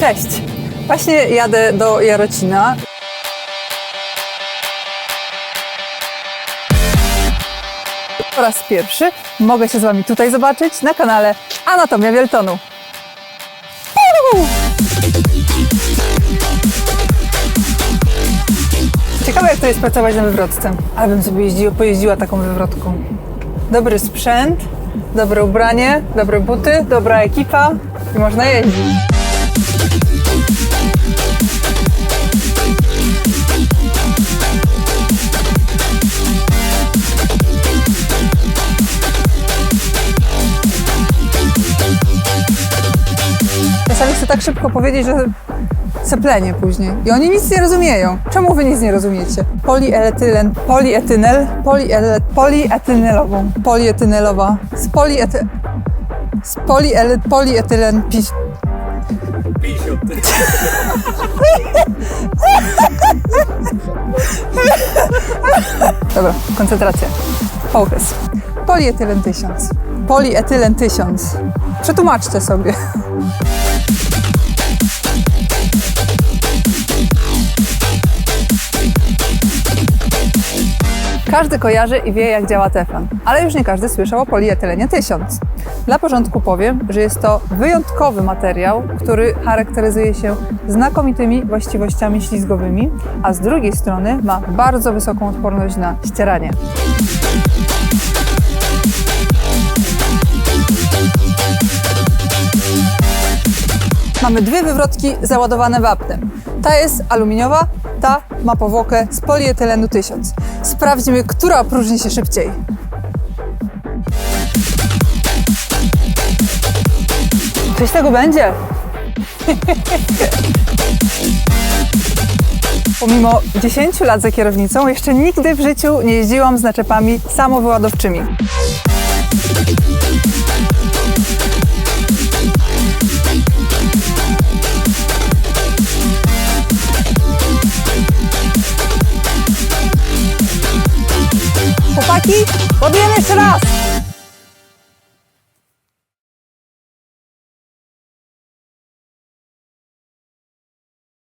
Cześć! Właśnie jadę do Jarocina. Po raz pierwszy mogę się z Wami tutaj zobaczyć na kanale Anatomia Wieltonu. Ciekawe jak to jest pracować na wywrotce. Ale bym sobie jeździła, pojeździła taką wywrotką. Dobry sprzęt, dobre ubranie, dobre buty, dobra ekipa i można jeździć. Czasami chcę tak szybko powiedzieć, że seplenie później. I oni nic nie rozumieją. Czemu wy nic nie rozumiecie? Polietylen, polietynel, poliele, polietynelową, polietynelowa, z poliety... Z poliele, polietylen. Dobra, koncentracja. Focus. Polietylen 1000. Polietylen 1000. Przetłumaczcie sobie. Każdy kojarzy i wie, jak działa teflon, ale już nie każdy słyszał o polietylenie 1000. Dla porządku powiem, że jest to wyjątkowy materiał, który charakteryzuje się znakomitymi właściwościami ślizgowymi, a z drugiej strony ma bardzo wysoką odporność na ścieranie. Mamy dwie wywrotki załadowane wapnem. Ta jest aluminiowa, ta ma powłokę z polietylenu 1000. Sprawdźmy, która opróżni się szybciej. Coś z tego będzie. Pomimo 10 lat za kierownicą, jeszcze nigdy w życiu nie jeździłam z naczepami samowyładowczymi. Chłopaki, ładujemy jeszcze raz!